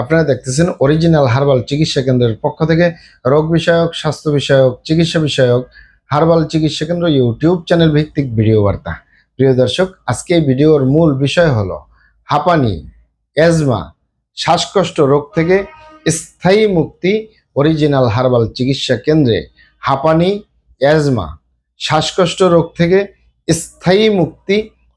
আপনারা দেখতেছেন original herbal চিকিৎসা কেন্দ্রের পক্ষ থেকে রোগ বিষয়ক, স্বাস্থ্য বিষয়ক, চিকিৎসা বিষয়ক হার্বাল চিকিৎসা কেন্দ্র ইউটিউব চ্যানেল ভিত্তিক ভিডিও বার্তা। প্রিয় দর্শক, আজকে ভিডিওর মূল বিষয় হলো হাঁপানি অ্যাজমা শ্বাসকষ্ট রোগ থেকে স্থায়ী মুক্তি অরিজিনাল হার্বাল চিকিৎসা কেন্দ্রে। হাঁপানি অ্যাজমা শ্বাসকষ্ট রোগ থেকে স্থায়ী মুক্তি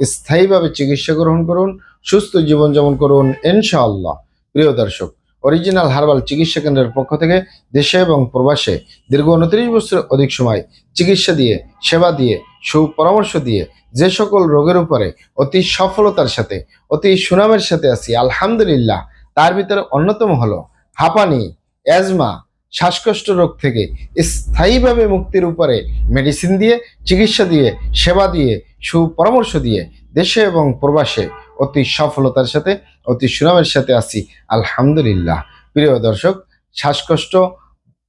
স্থায়ীভাবে চিকিৎসা গ্রহণ করুন, সুস্থ জীবনযাপন করুন, ইনশাআল্লাহ। প্রিয় দর্শক অরিজিনাল হার্বাল চিকিৎসা কেন্দ্রের পক্ষ থেকে দেশে এবং প্রবাসে দীর্ঘ উনত্রিশ বছর অধিক সময় চিকিৎসা দিয়ে, সেবা দিয়ে, সুপরামর্শ দিয়ে যে সকল রোগের উপরে অতি সফলতার সাথে, অতি সুনামের সাথে আছি, আলহামদুলিল্লাহ, তার ভিতরে অন্যতম হলো হাঁপানি, অ্যাজমা, শ্বাসকষ্ট রোগ থেকে স্থায়ীভাবে মুক্তির উপরে মেডিসিন দিয়ে, চিকিৎসা দিয়ে, সেবা দিয়ে সুপরামর্শ দিয়ে দেশে এবং প্রবাসে অতি সফলতার সাথে, অতি সুনামের সাথে আছি। আলহামদুলিল্লাহ। প্রিয় দর্শক, শ্বাসকষ্ট,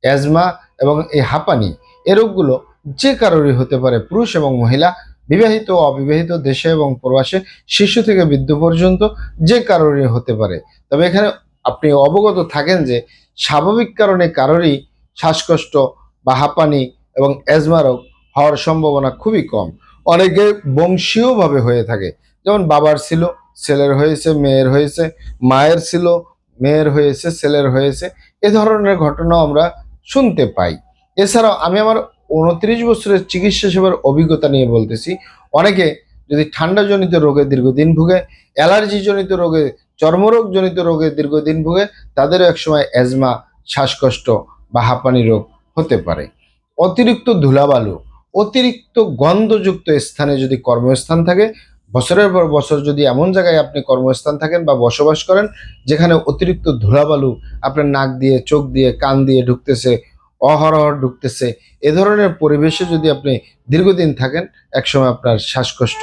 অ্যাজমা এবং এই হাঁপানি, এ রোগগুলো যে কারোরই হতে পারে, পুরুষ এবং মহিলা, বিবাহিত ও অবিবাহিত, দেশে এবং প্রবাসে শিশু থেকে বৃদ্ধ পর্যন্ত যে কারোরই হতে পারে। তবে এখানে আপনি অবগত থাকেন যে, স্বাভাবিক কারণে কারোরই শ্বাসকষ্ট বা হাঁপানি এবং অ্যাজমা রোগ হওয়ার সম্ভাবনা খুবই কম। অনেকে বংশীয়ভাবে হয়ে থাকে। যেমন বাবার ছিল, ছেলের হয়েছে, মেয়ের হয়েছে, মায়ের ছিল, মেয়ের হয়েছে, ছেলের হয়েছে, এ ধরনের ঘটনাও আমরা শুনতে পাই। এছাড়াও আমি আমার উনত্রিশ বছরের চিকিৎসা সেবার অভিজ্ঞতা নিয়ে বলতেছি, অনেকে যদি ঠান্ডাজনিত রোগে দীর্ঘদিন ভুগে, অ্যালার্জিজনিত রোগে, চর্মরোগজনিত রোগে দীর্ঘদিন ভুগে, তাদেরও একসময় অ্যাজমা, শ্বাসকষ্ট বা হাঁপানি রোগ হতে পারে। অতিরিক্ত ধুলাবালু অতিরিক্ত গন্ধযুক্ত স্থানে যদি কর্মস্থান থাকে, বছরের পর বছর যদি এমন জায়গায় আপনি কর্মস্থান থাকেন বা বসবাস করেন, যেখানে অতিরিক্ত ধুলাবালু আপনার নাক দিয়ে, চোখ দিয়ে, কান দিয়ে ঢুকতেছে, অহরহ ঢুকতেছে, এ ধরনের পরিবেশে যদি আপনি দীর্ঘদিন থাকেন, একসময় আপনার শ্বাসকষ্ট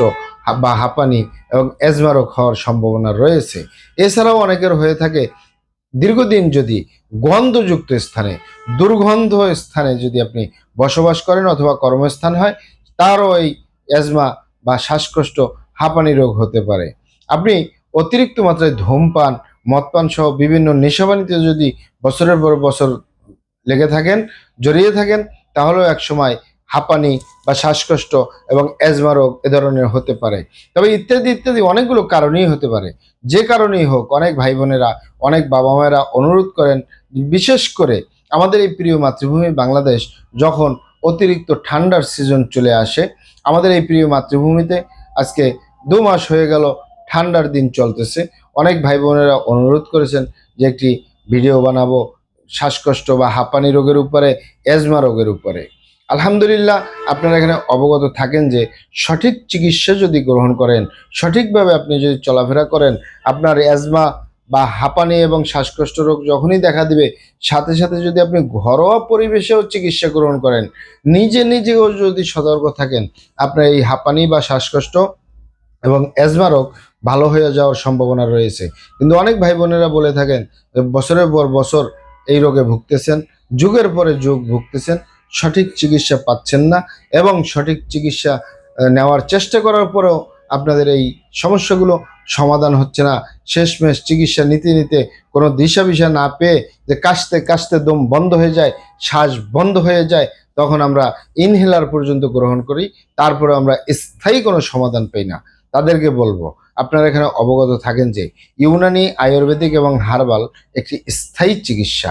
বা হাঁপানি এবং অ্যাজমা রোগ হওয়ার সম্ভাবনা রয়েছে। এছাড়াও অনেকের হয়ে থাকে দীর্ঘদিন যদি গন্ধযুক্ত স্থানে, দুর্গন্ধ স্থানে যদি আপনি বসবাস করেন অথবা কর্মস্থান হয়, তারও এই অ্যাজমা বা শ্বাসকষ্ট, হাঁপানি রোগ হতে পারে। আপনি অতিরিক্ত মাত্রায় ধূমপান, মদপান সহ বিভিন্ন নেশাবানিতে যদি বছরের পর বছর লেগে থাকেন, জড়িয়ে থাকেন, তাহলেও একসময় হাঁপানি বা শ্বাসকষ্ট এবং অ্যাজমা রোগ এ ধরনের হতে পারে। তবে ইত্যাদি ইত্যাদি অনেকগুলো কারণেই হতে পারে। যে কারণেই হোক, অনেক ভাই বোনেরা অনেক বাবা মায়েরা অনুরোধ করেন, বিশেষ করে আমাদের এই প্রিয় মাতৃভূমি বাংলাদেশ যখন অতিরিক্ত ঠান্ডার সিজন চলে আসে, আমাদের এই প্রিয় মাতৃভূমিতে আজকে দু মাস হয়ে গেল, ঠান্ডার দিন চলতেছে। অনেক ভাই বোনেরা অনুরোধ করেছেন যে একটি ভিডিও বানাবো, শ্বাসকষ্ট বা হাঁপানি রোগের উপরে অ্যাজমা রোগের উপরে। আলহামদুলিল্লাহ, আপনারা এখানে অবগত থাকেন যে সঠিক চিকিৎসা যদি গ্রহণ করেন, সঠিকভাবে আপনি যদি চলাফেরা করেন, আপনার অ্যাজমা বা হাঁপানি এবং শ্বাসকষ্ট রোগ যখনই দেখা দিবে, সাথে সাথে যদি আপনি ঘরোয়া পরিবেশেও চিকিৎসা গ্রহণ করেন, নিজে নিজেও যদি সতর্ক থাকেন, আপনার এই হাঁপানি বা শ্বাসকষ্ট এবং অ্যাজমা রোগ ভালো হয়ে যাওয়ার সম্ভাবনা রয়েছে। কিন্তু অনেক ভাই বোনেরা বলে থাকেন, বছরের পর বছর এই রোগে ভুগতেছেন, যুগের পরে যুগ ভুগতেছেন। সঠিক চিকিৎসা পাচ্ছেন না এবং সঠিক চিকিৎসা নেওয়ার চেষ্টা করার পরেও আপনাদের এই সমস্যাগুলো সমাধান হচ্ছে না। শেষমেশ চিকিৎসা নিতে নিতে কোনো দিশা বিশা না পেয়ে যে কাশতে কাশতে দম বন্ধ হয়ে যায়, শ্বাস বন্ধ হয়ে যায়, তখন আমরা ইনহেলার পর্যন্ত গ্রহণ করি, তারপরে আমরা স্থায়ী কোনো সমাধান পাই না। তাদেরকে বলব, আপনারা এখানে অবগত থাকেন যে ইউনানি, আয়ুর্বেদিক এবং হার্বাল একটি স্থায়ী চিকিৎসা।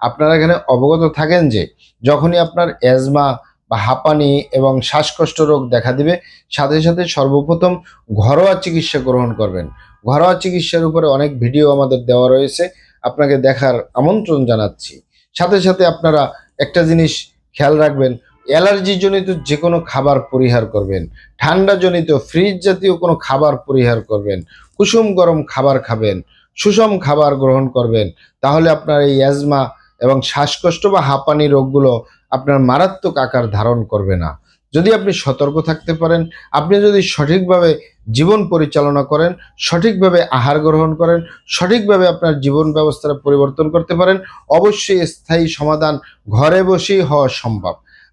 আপনারা এখানে অবগত থাকেন যে যখনই আপনার অ্যাজমা বা হাঁপানি এবং শ্বাসকষ্ট রোগ দেখা দিবে, সাথে সাথে সর্বপ্রথম ঘরোয়া চিকিৎসা গ্রহণ করবেন। ঘরোয়া চিকিৎসার উপরে অনেক ভিডিও আমাদের দেওয়া রয়েছে, আপনাকে দেখার আমন্ত্রণ জানাচ্ছি। সাথে সাথে আপনারা একটা জিনিস খেয়াল রাখবেন অ্যালার্জি জনিত যে কোনো খাবার পরিহার করবেন ঠান্ডা জনিত ফ্রিজ জাতীয় কোনো খাবার পরিহার করবেন, কুসুম গরম খাবার খাবেন, সুষম খাবার গ্রহণ করবেন, তাহলে আপনার এই অ্যাজমা এবং শ্বাসকষ্ট বা হাঁপানি রোগগুলো আপনার মারাত্মক আকার ধারণ করবে না। যদি আপনি সতর্ক থাকতে পারেন, আপনি যদি সঠিকভাবে জীবন পরিচালনা করেন, সঠিকভাবে আহার গ্রহণ করেন, সঠিকভাবে আপনার জীবন ব্যবস্থার পরিবর্তন করতে পারেন, অবশ্যই স্থায়ী সমাধান ঘরে বসেই হওয়া সম্ভব।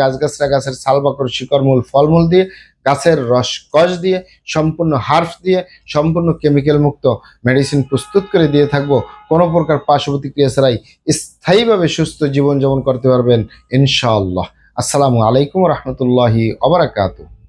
গাছগাছরা, গাছের সালবাকর শিকড়মূল ফলমূল দিয়ে, গাছের রস, কষ দিয়ে, সম্পূর্ণ হার্ফ দিয়ে, সম্পূর্ণ কেমিক্যাল মুক্ত মেডিসিন প্রস্তুত করে দিয়ে থাকব। কোনো প্রকার পার্শ্ব প্রতিক্রিয়া ছাড়াই স্থায়ীভাবে সুস্থ জীবনযাপন করতে পারবেন, ইনশাআল্লাহ। আসসালামু আলাইকুম রহমতুল্লাহি অবরাকাতু